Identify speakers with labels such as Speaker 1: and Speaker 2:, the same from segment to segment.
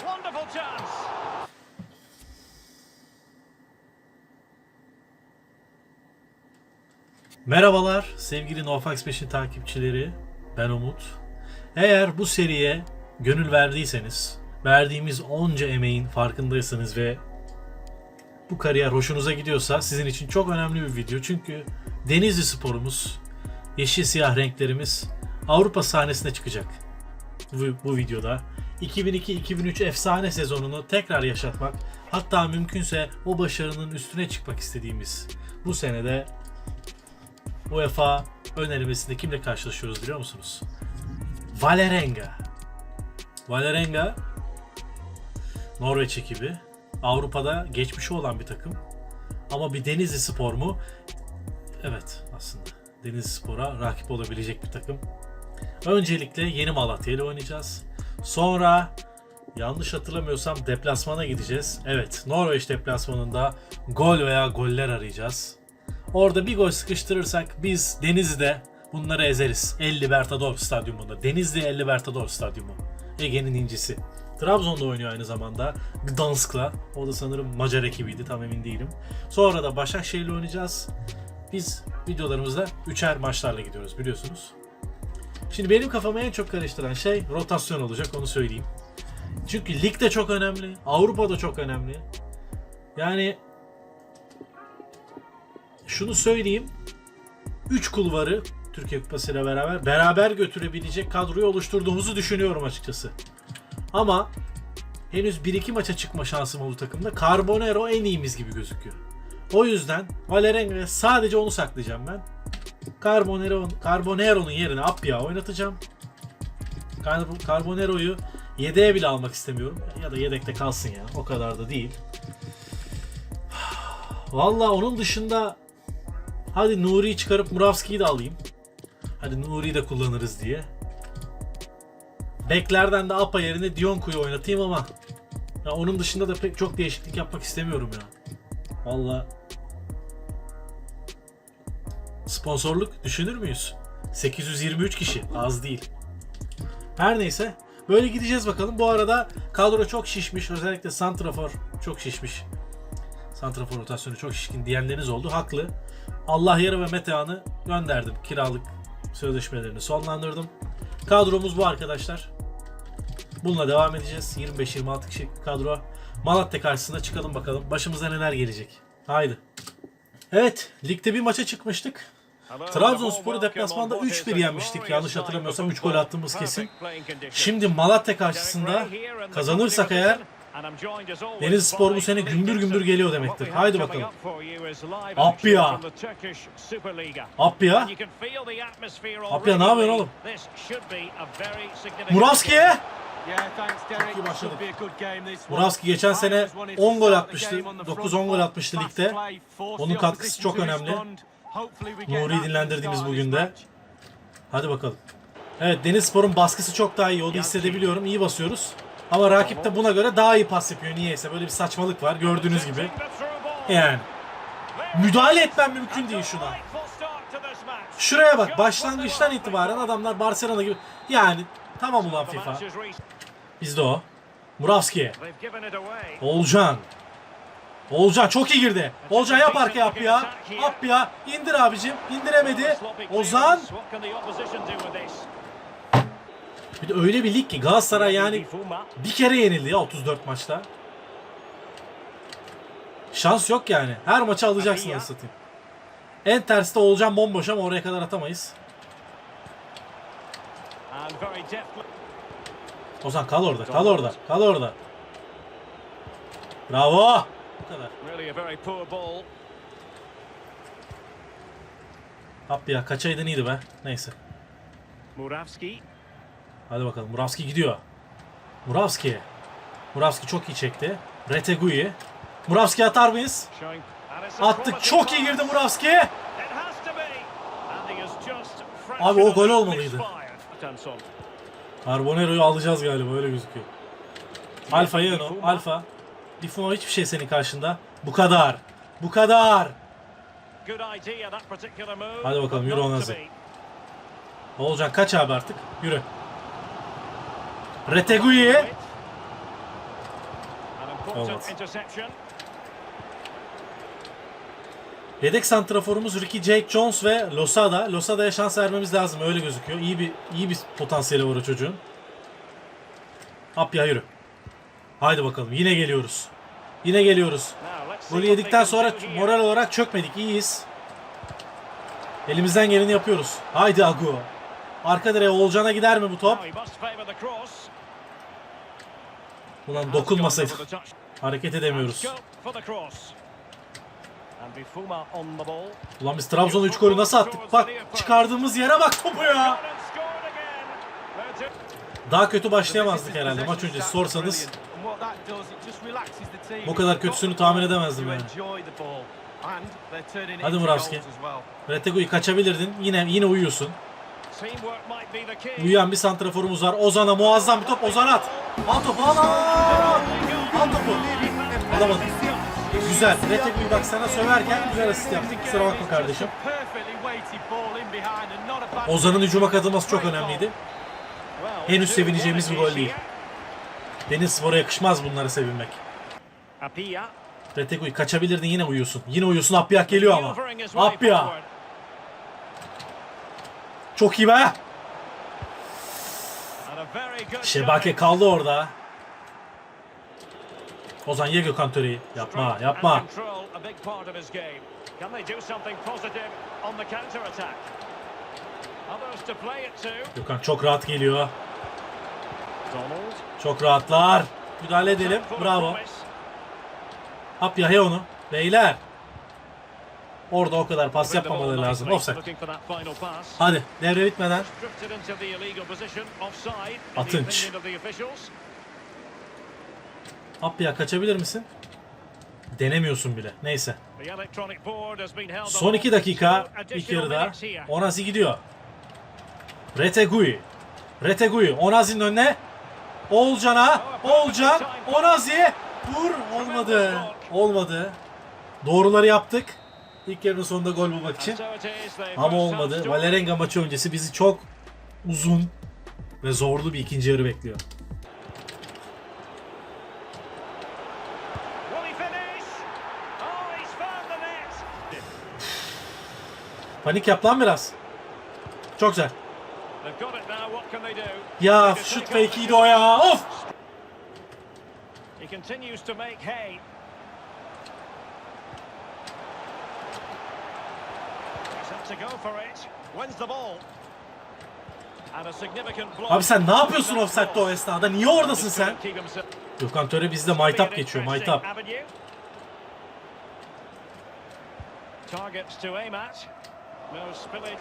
Speaker 1: Wonderful chance.
Speaker 2: Merhabalar sevgili NoFax 5'in takipçileri. Ben Umut. Eğer bu seriye gönül verdiyseniz, verdiğimiz onca emeğin farkındaysanız ve bu kariyer hoşunuza gidiyorsa sizin için çok önemli bir video. Çünkü Denizli sporumuz, yeşil siyah renklerimiz Avrupa sahnesine çıkacak. Bu, bu videoda 2002-2003 efsane sezonunu tekrar yaşatmak, hatta mümkünse o başarının üstüne çıkmak istediğimiz bu senede UEFA önerilmesinde kimle karşılaşıyoruz biliyor musunuz? Valerenga. Valerenga Norveç ekibi. Avrupa'da geçmişi olan bir takım. Ama bir Denizli Spor mu? Evet aslında. Denizli Spor'a rakip olabilecek bir takım. Öncelikle Yeni Malatya ile oynayacağız. Sonra yanlış hatırlamıyorsam deplasmana gideceğiz. Evet Norveç deplasmanında gol veya goller arayacağız. Orada bir gol sıkıştırırsak biz Denizli'de bunları ezeriz. El Libertador stadyumunda. Denizli El Libertador stadyumu. Ege'nin incisi. Trabzon'da oynuyor aynı zamanda. Gdansk'la. O da sanırım Macar ekibiydi tam emin değilim. Sonra da Başakşehir'le oynayacağız. Biz videolarımızda üçer maçlarla gidiyoruz biliyorsunuz. Şimdi benim kafamı en çok karıştıran şey rotasyon olacak onu söyleyeyim. Çünkü lig de çok önemli. Avrupa da çok önemli. Yani şunu söyleyeyim. 3 kulvarı Türkiye Kupası ile beraber beraber götürebilecek kadroyu oluşturduğumuzu düşünüyorum açıkçası. Ama henüz 1-2 maça çıkma şansım bu takımda. Carbonero en iyimiz gibi gözüküyor. O yüzden Valerenga sadece onu saklayacağım ben. Carbonero, Carbonero'nun yerine Appia oynatacağım. Car- Carbonero'yu yedeğe bile almak istemiyorum. Ya da yedekte kalsın ya. O kadar da değil. Valla onun dışında hadi Nuri'yi çıkarıp Muravski'yi de alayım. Hadi Nuri'yi de kullanırız diye. Beklerden de Apa yerine Dionku'yu oynatayım ama ya onun dışında da pek çok değişiklik yapmak istemiyorum ya. Valla sponsorluk düşünür müyüz? 823 kişi az değil. Her neyse böyle gideceğiz bakalım. Bu arada kadro çok şişmiş. Özellikle Santrafor çok şişmiş. Santrafor rotasyonu çok şişkin diyenleriniz oldu. Haklı. Allah yarı ve Metehan'ı gönderdim. Kiralık sözleşmelerini sonlandırdım. Kadromuz bu arkadaşlar. Bununla devam edeceğiz. 25-26 kişilik kadro. Malatya karşısında çıkalım bakalım. Başımıza neler gelecek. Haydi. Evet, ligde bir maça çıkmıştık. Trabzonspor'u deplasmanda 3-1 yenmiştik. Yanlış hatırlamıyorsam 3 gol attığımız kesin. Şimdi Malatya karşısında kazanırsak eğer Denizli Spor bu sene gümbür gümbür geliyor demektir. Haydi bakalım. Appia. Appia. Appia ne yapıyorsun oğlum? Muravski'ye.
Speaker 3: Çok
Speaker 2: iyi başladık. Muravski geçen sene 10 gol atmıştı. 9-10 gol atmıştı ligde. Onun katkısı çok önemli. Nuri'yi dinlendirdiğimiz bugün de. Hadi bakalım. Evet Denizspor'un baskısı çok daha iyi. Onu hissedebiliyorum. İyi basıyoruz. Ama rakip de buna göre daha iyi pas yapıyor. Niyeyse böyle bir saçmalık var gördüğünüz gibi. Yani müdahale etmem mümkün değil şuna. Şuraya bak başlangıçtan itibaren adamlar Barcelona gibi. Yani tamam ulan FIFA. Bizde o. Muravski. Olcan. Olcan çok iyi girdi. Olcan yap arkaya yap ya. Yap ya. İndir abicim. İndiremedi. Ozan. Bir de öyle bir lig ki Galatasaray yani bir kere yenildi ya 34 maçta. Şans yok yani. Her maçı alacaksın satayım. En tersi de Olcan bomboş ama oraya kadar atamayız. Ozan kal orada, kal orada, kal orada. Bravo. Bu kadar. Hap ya kaçaydın iyiydi be. Neyse.
Speaker 1: Muravski.
Speaker 2: Hadi bakalım. Muravski gidiyor. Muravski. Muravski çok iyi çekti. Retegui. Muravski atar mıyız? Attık. Çok iyi girdi Muravski.
Speaker 1: Abi o gol olmalıydı.
Speaker 2: Carbonero'yu alacağız galiba öyle gözüküyor. Alfa Yeno. Alfa. Lifuma hiçbir şey senin karşında. Bu kadar. Bu kadar.
Speaker 1: Hadi bakalım yürü Onazi.
Speaker 2: Olacak kaç abi artık? Yürü. Retegui. Olmaz. Yedek santraforumuz Ricky Jake Jones ve Losada. Losada'ya şans vermemiz lazım öyle gözüküyor. İyi bir iyi bir potansiyeli var o çocuğun. Apya yürü. Haydi bakalım yine geliyoruz. Yine geliyoruz. Golü yedikten sonra moral olarak çökmedik. iyiyiz. Elimizden geleni yapıyoruz. Haydi Agu. Arka direğe Oğulcan'a gider mi bu top? Ulan dokunmasaydı. Hareket edemiyoruz. Ulan biz Trabzon'a 3 golü nasıl attık? Bak çıkardığımız yere bak topu ya. Daha kötü başlayamazdık herhalde maç öncesi sorsanız. Bu kadar kötüsünü tahmin edemezdim yani. Hadi Murawski. Retegu'yu kaçabilirdin. Yine yine uyuyorsun. Uyuyan bir santraforumuz var. Ozan'a muazzam bir top. Ozan at. Al topu al al. Al topu. Alamadım. Güzel. Retegu'yu bak sana söverken güzel asist yaptık. Kusura bakma kardeşim. Ozan'ın hücuma katılması çok önemliydi. Henüz sevineceğimiz bir gol değil. Deniz Spor'a yakışmaz bunları sevinmek.
Speaker 1: Apia.
Speaker 2: Retegu'yu kaçabilirdin yine uyuyorsun. Yine uyuyorsun. Appiah geliyor ama. Appiah. Çok iyi be. Şebake kaldı orada. Ozan ye Gökhan Töre'yi. Yapma yapma. Gökhan çok rahat geliyor. Çok rahatlar. Müdahale edelim. Bravo. Appiah ye onu. Beyler. Orada o kadar pas yapmamaları lazım. Offside. Hadi devre bitmeden Atınç. Appiah kaçabilir misin? Denemiyorsun bile. Neyse. Son 2 dakika ilk yarıda. Onazi gidiyor. Retegui. Retegui. Onazi'nin önüne. Oğulcan'a. Oğulcan. Onazi. Vur. Olmadı. Olmadı. Doğruları yaptık. İlk yarının sonunda gol bulmak için. Ama olmadı. Valerenga maçı öncesi bizi çok uzun ve zorlu bir ikinci yarı bekliyor. Panik yap lan biraz. Çok güzel. Ya şut fake'iydi o ya. Of!
Speaker 1: He continues to make hay. To go for it. Wins the ball. And a significant block.
Speaker 2: Abi sen ne yapıyorsun offside'de o esnada? Niye oradasın sen? Gökhan Töre bizde maytap geçiyor. Maytap.
Speaker 1: Targets to aim at. No spillage.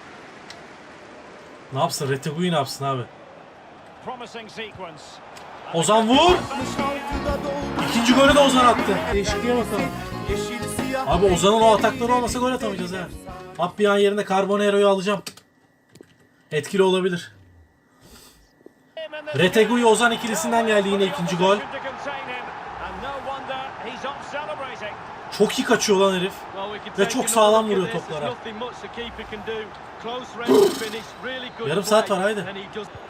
Speaker 2: Ne yapsın? Retegui ne yapsın abi? Ozan vur! İkinci golü de Ozan attı. Değişikliğe bakalım. Abi Ozan'ın o atakları olmasa gol atamayacağız ha. Appiah'ın yerine Carbonero'yu alacağım. Etkili olabilir. Retegui Ozan ikilisinden geldi yine ikinci gol. Çok iyi kaçıyor lan herif.
Speaker 3: Ve çok sağlam vuruyor toplara.
Speaker 2: Yarım saat var haydi.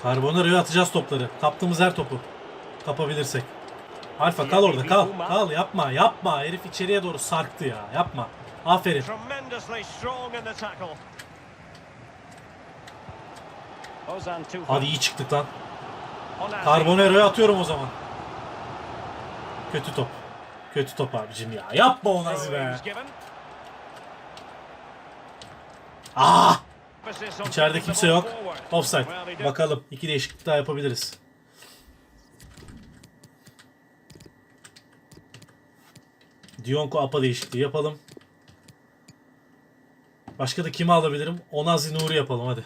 Speaker 2: Carbonero'ya atacağız topları. Kaptığımız her topu. Kapabilirsek. Alfa kal orada kal. Kal yapma yapma. Herif içeriye doğru sarktı ya. Yapma. Aferin. Hadi iyi çıktık lan. Carbonero'ya atıyorum o zaman. Kötü top. Kötü top abicim ya. Yapma o Nazi be.
Speaker 1: Given.
Speaker 2: Ah! İçeride kimse yok. Offside. Bakalım. İki değişiklik daha yapabiliriz. Dionko Apa değişikliği yapalım. Başka da kimi alabilirim? Onazi Nuri yapalım hadi.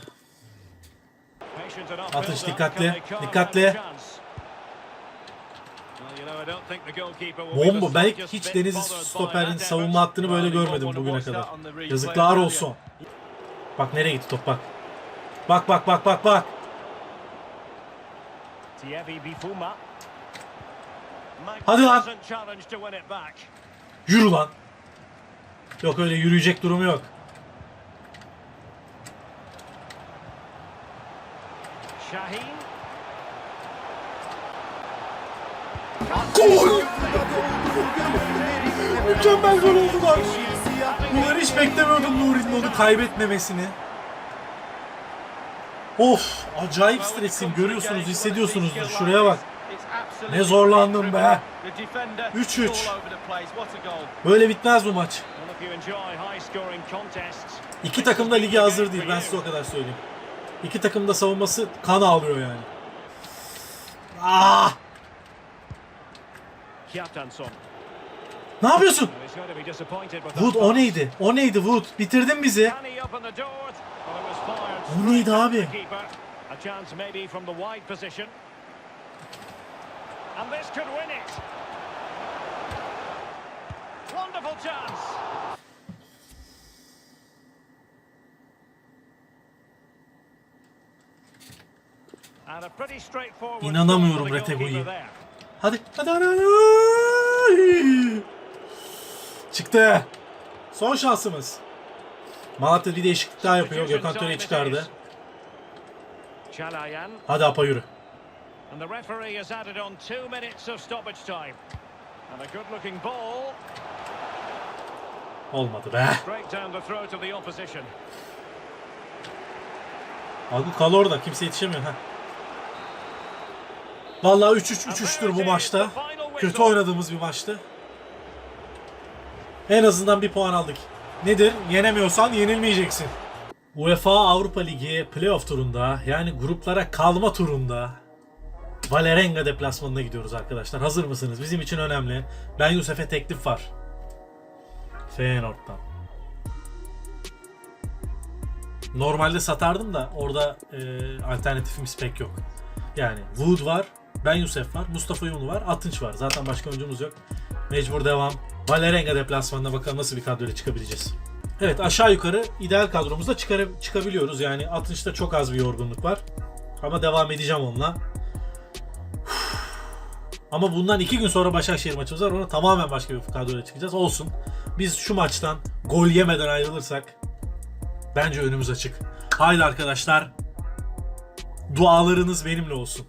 Speaker 2: Atış dikkatli, dikkatli.
Speaker 1: out the chance? Well, you know, I don't think the goalkeeper will be the
Speaker 2: Bomba. Ben hiç
Speaker 1: bit
Speaker 2: Deniz
Speaker 1: bothered by
Speaker 2: stoperin savunma hattını böyle görmedim bugüne kadar. Yazıklar olsun. Bak nereye gitti top bak. Bak bak bak bak bak. Hadi lan. Yürü lan. Yok öyle yürüyecek durumu yok.
Speaker 1: Shaheen.
Speaker 3: Gol!
Speaker 2: Mükemmel gol oldu. Ulan hiç beklemiyordum Nuri'nin onu kaybetmemesini. Of acayip stresim görüyorsunuz hissediyorsunuzdur şuraya bak. Ne zorlandım be. 3-3. Böyle bitmez bu maç. İki takım da lige hazır değil ben size o kadar söyleyeyim. İki takım da savunması kan ağlıyor yani. Ah! Ne yapıyorsun? Wood o neydi? O neydi Wood? Bitirdin bizi. O neydi abi? İnanamıyorum
Speaker 1: there.
Speaker 2: Hadi hadi hadi. hadi. Çıktı. Son şansımız. Malatya bir değişiklik daha yapıyor. Gökhan Töre'yi çıkardı. Hadi Apa yürü.
Speaker 1: And the referee has added on two minutes of stoppage time. And a good-looking ball.
Speaker 2: Olmadı be. Abi kal orada. Kimse yetişemiyor. Heh. Vallahi 3-3 3-3'tür bu maçta. Kötü oynadığımız bir maçtı. En azından bir puan aldık. Nedir? Yenemiyorsan yenilmeyeceksin. UEFA Avrupa Ligi playoff turunda yani gruplara kalma turunda Valerenga deplasmanına gidiyoruz arkadaşlar. Hazır mısınız? Bizim için önemli. Ben Yusuf'e teklif var. Feyenoord'dan. Normalde satardım da orada e, alternatifimiz pek yok. Yani Wood var, Ben Yusuf var, Mustafa Yunus var, Atınç var. Zaten başka oyuncumuz yok. Mecbur devam. Valerenga deplasmanına bakalım nasıl bir kadroyla çıkabileceğiz. Evet aşağı yukarı ideal kadromuzda çıkar çıkabiliyoruz. Yani Atınç'ta çok az bir yorgunluk var. Ama devam edeceğim onunla. Ama bundan iki gün sonra Başakşehir maçımız var. Ona tamamen başka bir kadroyla çıkacağız. Olsun. Biz şu maçtan gol yemeden ayrılırsak Bence önümüz açık. Haydi arkadaşlar. Dualarınız benimle olsun.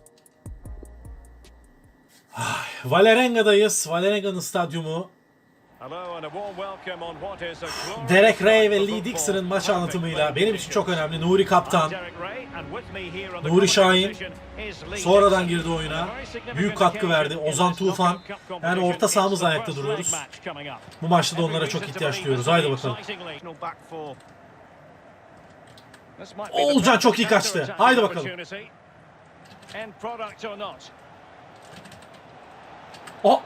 Speaker 2: Ay, Valerenga'dayız. Valerenga'nın stadyumu. Derek Ray ve Lee. Dixon'ın maç anlatımıyla benim için çok önemli. Nuri Kaptan. Nuri Şahin sonradan girdi oyuna. Büyük katkı verdi. Ozan Tufan. Yani orta sahamız ayakta duruyoruz. Bu maçta da onlara çok ihtiyaç duyuyoruz. Haydi bakalım. Oğulcan çok iyi kaçtı. Haydi bakalım. O.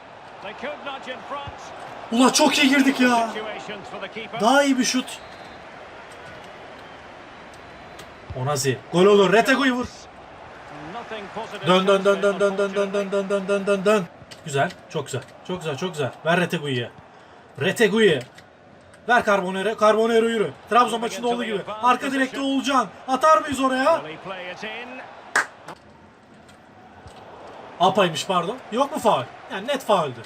Speaker 2: Ula çok iyi girdik ya. Daha iyi bir şut. Onazi. Gol olur. Retegu'yu vur. Dön dön dön dön dön dön dön
Speaker 1: unfortunately.
Speaker 2: dön dön dön dön dön. Güzel, çok güzel. Çok güzel, çok güzel. Ver Retegui'ye. Retegui'ye. Ver Carbonero. Carbonero yürü. Trabzon maçında olduğu gibi. Arka direkte Oğulcan. Atar mıyız oraya?
Speaker 1: Will he play it in?
Speaker 2: Apaymış pardon. Yok mu faul? Yani net fauldü.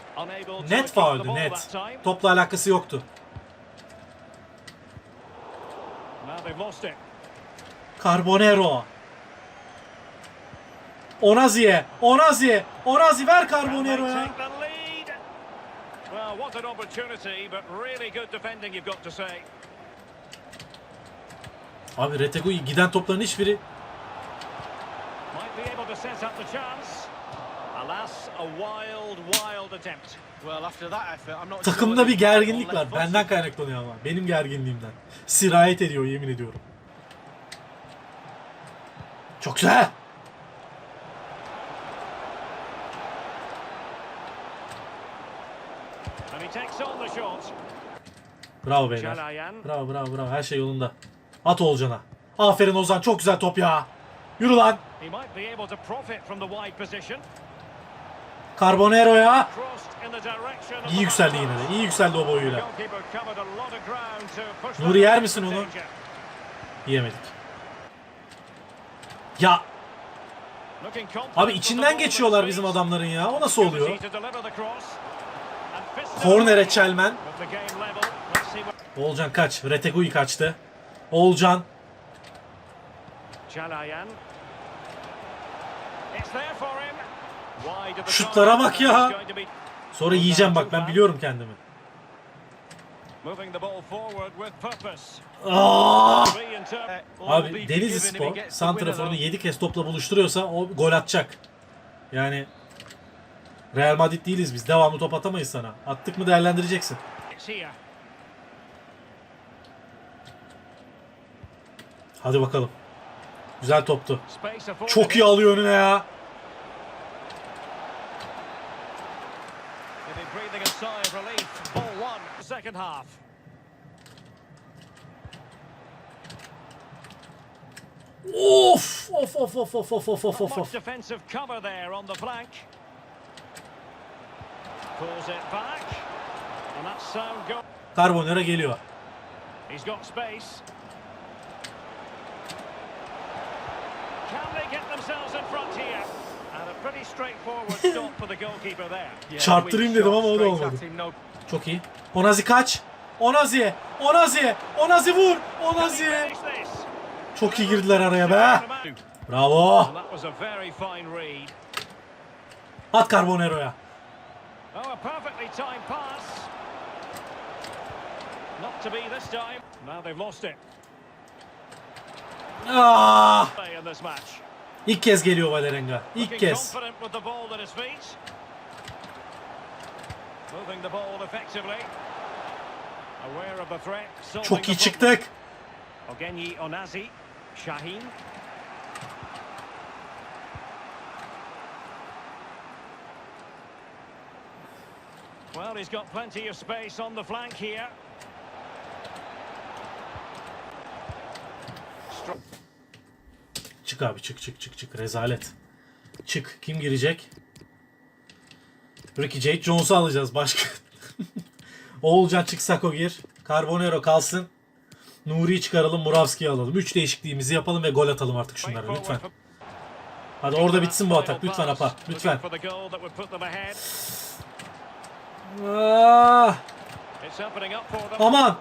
Speaker 2: Net fauldü net. Topla alakası yoktu. Carbonero. Onazi'ye. Onazi. Onazi ver Carbonero'ya.
Speaker 1: take the lead. Well, what an opportunity, but really good defending, you've got to say.
Speaker 2: Abi Retegui giden topların hiçbiri
Speaker 1: Might be able to set up the chance.
Speaker 2: Takımda
Speaker 3: sure
Speaker 2: bir gerginlik var. Benden kaynaklanıyor ama. Benim gerginliğimden. Sirayet ediyor yemin ediyorum. Çok güzel.
Speaker 1: And he takes on the shot.
Speaker 2: Bravo beyler. Bravo bravo bravo. Her şey yolunda. At Oğulcan'a. Aferin Ozan. Çok güzel top ya. Yürü lan. Carbonero'ya. İyi yükseldi yine de. İyi yükseldi o boyuyla. Nuri yer misin onu? Yiyemedik. Ya abi içinden geçiyorlar bizim adamların ya. O nasıl oluyor? Kornere çelmen. Oğulcan kaç. Retegui kaçtı. Oğulcan. Şutlara bak ya. Sonra yiyeceğim bak ben biliyorum kendimi. Aa!
Speaker 1: Turn.
Speaker 2: Abi Denizli Spor santraforunu 7 kez topla buluşturuyorsa o gol atacak. Yani Real Madrid değiliz biz. Devamlı top atamayız sana. Attık mı değerlendireceksin. Hadi bakalım. Güzel toptu. Çok iyi alıyor önüne ya.
Speaker 1: He'll be breathing a sigh of relief. Ball one, second half.
Speaker 2: Of! Of of of of of of of of
Speaker 1: defensive cover there on the flank. Pulls it back. And that's sound go.
Speaker 2: Carbonera geliyor.
Speaker 1: He's got space. Can they get themselves in front here? And a pretty straightforward stop for the goalkeeper there.
Speaker 4: Yeah,
Speaker 2: Çarptırayım dedim ama o da olmadı.
Speaker 4: at him, no
Speaker 2: Çok iyi. Onazi kaç. Onazi. Onazi. Onazi vur. Onazi. Çok iyi girdiler araya be. Bravo. At Carbonero'ya. Ah! İlk kez geliyor Valerenga. İlk kez.
Speaker 1: confident with the ball at his feet. Moving the ball effectively. Aware of the threat. solving
Speaker 2: Çok iyi çıktık.
Speaker 1: Ogenyi Onazi. Shaheen. Well, he's got plenty of space on the flank here.
Speaker 2: Çık abi çık çık çık çık. Rezalet. Çık. Kim girecek? Ricky Jade Jones'u alacağız. Başka. Oğulcan çık Sako gir. Carbonero kalsın. Nuri'yi çıkaralım. Muravski'yi alalım. Üç değişikliğimizi yapalım ve gol atalım artık şunlara lütfen. Hadi orada bitsin bu atak. Lütfen apa. Lütfen.
Speaker 1: Ahead.
Speaker 2: Ah, aman.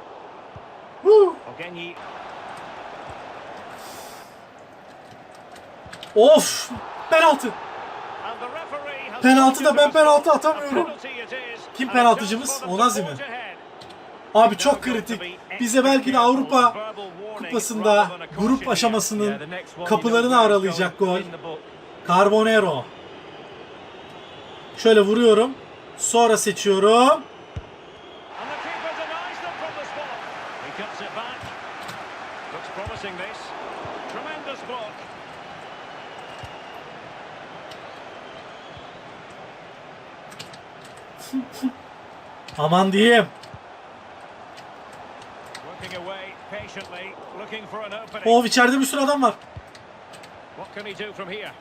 Speaker 2: Of. Penaltı. Penaltı da ben penaltı atamıyorum. Kim penaltıcımız? Onazi mi? Abi çok kritik. Bize belki de Avrupa Kupası'nda grup aşamasının kapılarını aralayacak gol. Carbonero. Şöyle vuruyorum. Sonra seçiyorum.
Speaker 1: And the keeper denies them from the spot. He cuts it back. Looks promising this. Tremendous block.
Speaker 2: Aman diyeyim. Of içeride bir sürü adam var.
Speaker 1: What can he do from here?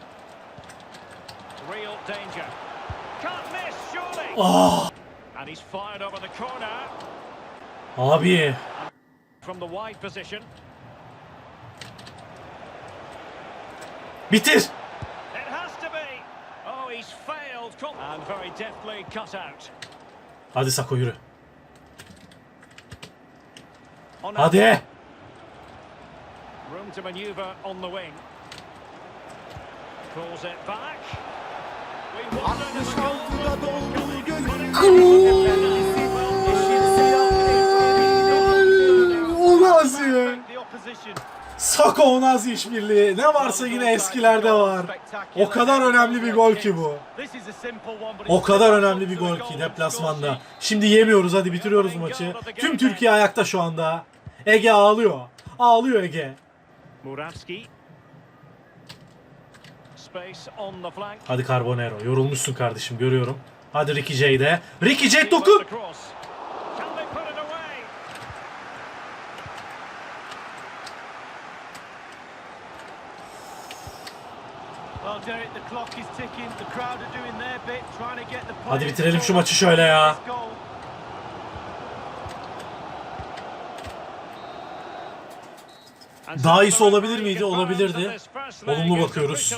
Speaker 1: Real danger. Can't miss, surely.
Speaker 2: Ah,
Speaker 1: And he's fired over the corner
Speaker 2: abi.
Speaker 1: from the wide position.
Speaker 2: Bitir.
Speaker 1: It has to be. Oh, he's failed. Com- And very deftly cut out.
Speaker 2: Hadi Sako yürü. Hadi.
Speaker 1: Room to manoeuvre on the wing. Pulls it back. We wonder
Speaker 2: Sako Onazi işbirliği. Ne varsa yine eskilerde var. O kadar önemli bir gol ki bu. O kadar önemli bir gol ki deplasmanda. Şimdi yemiyoruz hadi bitiriyoruz maçı. Tüm Türkiye ayakta şu anda. Ege ağlıyor. Ağlıyor Ege. Hadi Carbonero. Yorulmuşsun kardeşim görüyorum. Hadi Ricky Jade. Ricky
Speaker 1: He
Speaker 2: dokun.
Speaker 1: wins the cross. Can they put it away?
Speaker 4: Well, Derek, the clock is ticking. The crowd are doing their bit, trying to get the
Speaker 2: Hadi bitirelim şu maçı şöyle ya. Daha iyisi olabilir miydi? Olabilirdi. Olumlu bakıyoruz.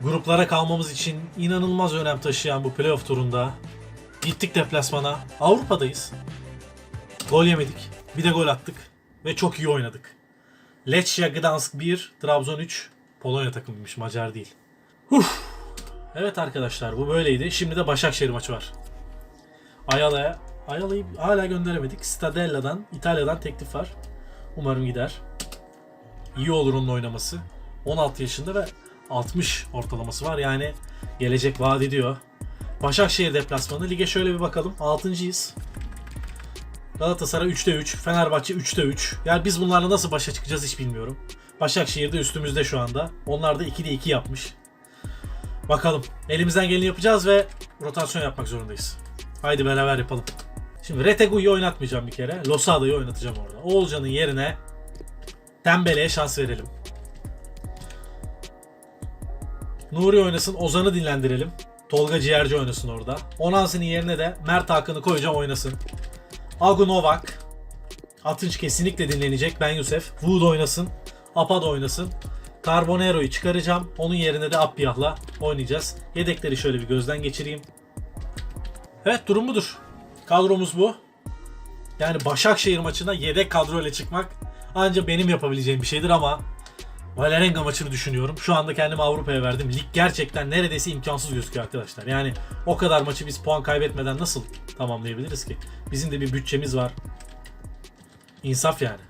Speaker 2: Gruplara kalmamız için inanılmaz önem taşıyan bu playoff turunda gittik deplasmana. Avrupa'dayız. Gol yemedik. Bir de gol attık. Ve çok iyi oynadık. Lechia Gdansk 1, Trabzon 3. Polonya takımıymış, Macar değil. Uf. Evet arkadaşlar bu böyleydi. Şimdi de Başakşehir maçı var. Ayala'ya Ayala'yı hala gönderemedik. Stadella'dan, İtalya'dan teklif var. Umarım gider. İyi olur onun oynaması. 16 yaşında ve 60 ortalaması var. Yani gelecek vaat ediyor. Başakşehir deplasmanı. Lige şöyle bir bakalım. 6.yiz. Galatasaray 3'te 3, Fenerbahçe 3'te 3. Yani biz bunlarla nasıl başa çıkacağız hiç bilmiyorum. Başakşehir de üstümüzde şu anda. Onlar da 2'de 2 yapmış. Bakalım. Elimizden geleni yapacağız ve rotasyon yapmak zorundayız. Haydi beraber yapalım. Şimdi Retegu'yu oynatmayacağım bir kere. Losada'yı oynatacağım orada. Oğulcan'ın yerine Tembele'ye şans verelim. Nuri oynasın, Ozan'ı dinlendirelim. Tolga Ciğerci oynasın orada. Onansi'nin yerine de Mert Hakan'ı koyacağım oynasın. Agu Novak. Atınç kesinlikle dinlenecek. Ben Yusuf. Wood oynasın. Apa da oynasın. Carbonero'yu çıkaracağım. Onun yerine de Appiyah'la oynayacağız. Yedekleri şöyle bir gözden geçireyim. Evet durum budur. Kadromuz bu. Yani Başakşehir maçına yedek kadroyla çıkmak ancak benim yapabileceğim bir şeydir ama Valerenga maçını düşünüyorum. Şu anda kendimi Avrupa'ya verdim. Lig gerçekten neredeyse imkansız gözüküyor arkadaşlar. Yani o kadar maçı biz puan kaybetmeden nasıl tamamlayabiliriz ki? Bizim de bir bütçemiz var. İnsaf yani.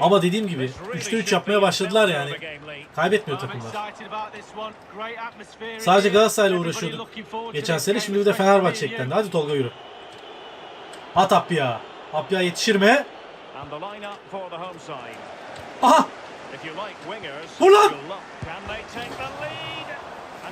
Speaker 2: Ama dediğim gibi 3'te 3 yapmaya başladılar yani. Kaybetmiyor takımlar. Sadece Galatasaray'la uğraşıyorduk. Geçen sene şimdi bir de Fenerbahçe eklendi. Hadi Tolga yürü. At Apya. Apya yetişir mi? Aha! Vur lan!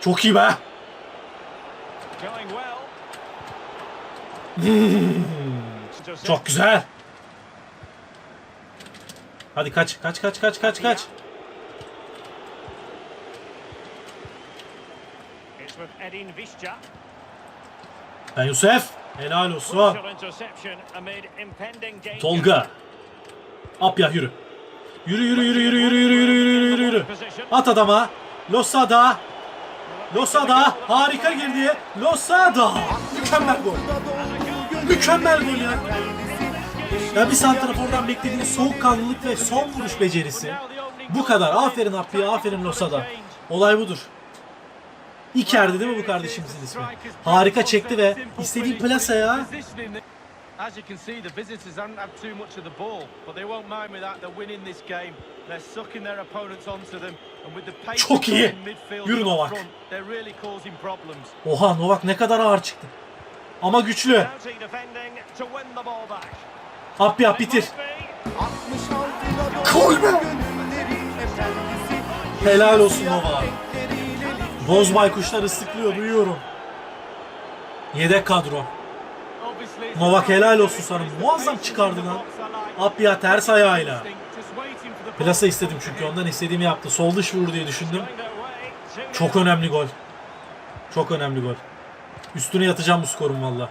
Speaker 2: Çok iyi be.
Speaker 1: Well.
Speaker 2: Çok güzel. Hadi kaç kaç kaç kaç kaç kaç. Ben Yusuf. Helal olsun. Tolga. Apya yürü. Yürü yürü yürü yürü yürü yürü yürü yürü yürü yürü. At adama. Losada. Losada. Harika girdi. Losada. Mükemmel gol. Mükemmel gol ya. Ya bir santrafordan beklediğin soğukkanlılık ve son vuruş becerisi. Bu kadar. Aferin Apya, aferin Losada. Olay budur. Icardi değil mi bu kardeşimizin ismi? Harika çekti ve istediği plasa ya.
Speaker 4: As you can see, the visitors haven't had too much of the ball, but they won't mind with that. They're winning this game. They're sucking their opponents onto them, and with the pace
Speaker 2: Çok iyi.
Speaker 4: in midfield
Speaker 2: Yürü Novak.
Speaker 4: they're really causing problems.
Speaker 2: Oha Novak ne kadar ağır çıktı. Ama güçlü.
Speaker 1: Back.
Speaker 2: Apya bitir.
Speaker 5: Koy be!
Speaker 2: Helal olsun Novak. Boz baykuşlar ıslıklıyor duyuyorum. Yedek kadro. Novak helal olsun sana. Muazzam çıkardı lan. Apya ters ayağıyla. Plasa istedim çünkü ondan istediğimi yaptı. Sol dış vurur diye düşündüm. Çok önemli gol. Çok önemli gol. Üstüne yatacağım bu skorun valla.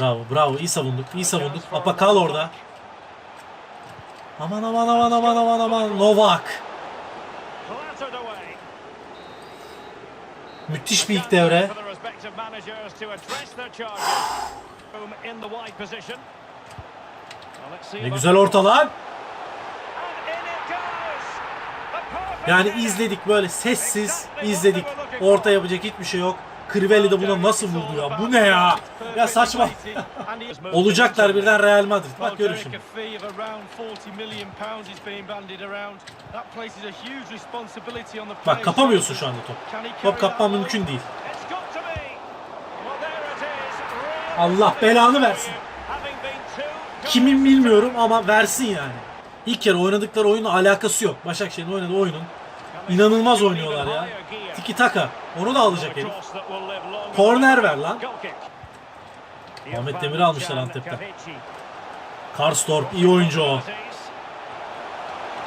Speaker 2: Bravo bravo iyi savunduk iyi savunduk. Apa kal orada. Aman aman aman aman aman aman Novak. Müthiş bir ilk devre
Speaker 1: back managers to address their charges. In the wide position.
Speaker 2: Ne güzel ortalar. Yani izledik böyle sessiz izledik. Orta yapacak hiçbir şey yok. Crivelli de buna nasıl vurdu ya? Bu ne ya? Ya saçma. Olacaklar birden Real Madrid. Bak görün şimdi. Bak kapamıyorsun şu anda top. Top kapman mümkün değil. Allah belanı versin. Kimin bilmiyorum ama versin yani. İlk kere oynadıkları oyunla alakası yok. Başakşehir'in oynadığı oyunun inanılmaz oynuyorlar ya. Tiki taka. Onu da alacak herif. Korner ver lan. Ahmet Demir'i almışlar Antep'ten. Karstorp iyi oyuncu o.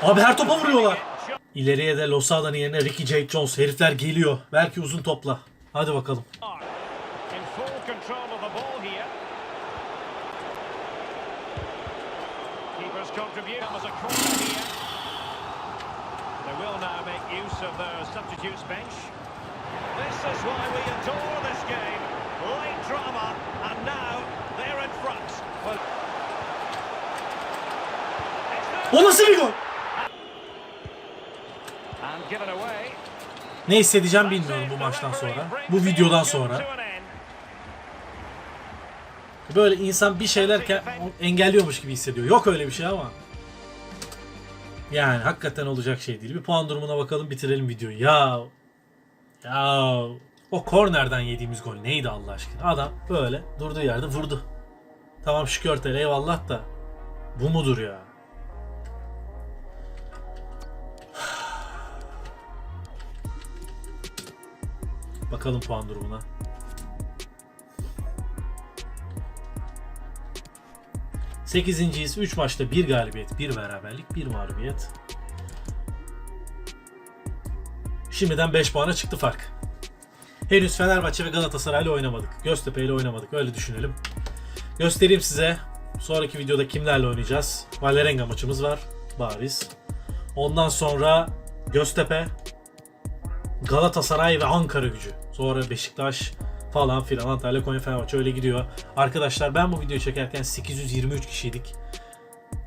Speaker 2: Abi her topa vuruyorlar. İleriye de Losada'nın yerine Ricky J. Jones. Herifler geliyor. Belki uzun topla. Hadi bakalım.
Speaker 1: In full control of the ball here. Keeper's contribution was a corner here. They will now make use of their substitutes bench. This is why we adore this game. Late drama, and now they're in front. Well,
Speaker 2: O nasıl bir gol? Ne hissedeceğim bilmiyorum bu maçtan sonra. Bu videodan sonra. Böyle insan bir şeylerken engelliyormuş gibi hissediyor. Yok öyle bir şey ama. Yani hakikaten olacak şey değil. Bir puan durumuna bakalım bitirelim videoyu. Ya ya o kornerden yediğimiz gol neydi Allah aşkına? Adam böyle durduğu yerde vurdu. Tamam şükürtel eyvallah da bu mudur ya? Bakalım puan durumuna. Sekizinciyiz. 3 maçta 1 galibiyet, 1 beraberlik, 1 mağlubiyet. Şimdiden 5 puana çıktı fark. Henüz Fenerbahçe ve Galatasaray'la oynamadık. Göztepe ile oynamadık. Öyle düşünelim. Göstereyim size. Sonraki videoda kimlerle oynayacağız. Valerenga maçımız var. Bariz. Ondan sonra Göztepe, Galatasaray ve Ankara gücü. Sonra Beşiktaş falan filan Antalya, Konya, Fenerbahçe öyle gidiyor. Arkadaşlar ben bu videoyu çekerken 823 kişiydik.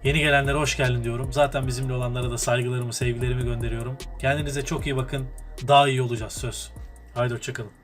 Speaker 2: Yeni gelenlere hoş geldin diyorum. Zaten bizimle olanlara da saygılarımı, sevgilerimi gönderiyorum. Kendinize çok iyi bakın. Daha iyi olacağız söz. Haydi hoşçakalın.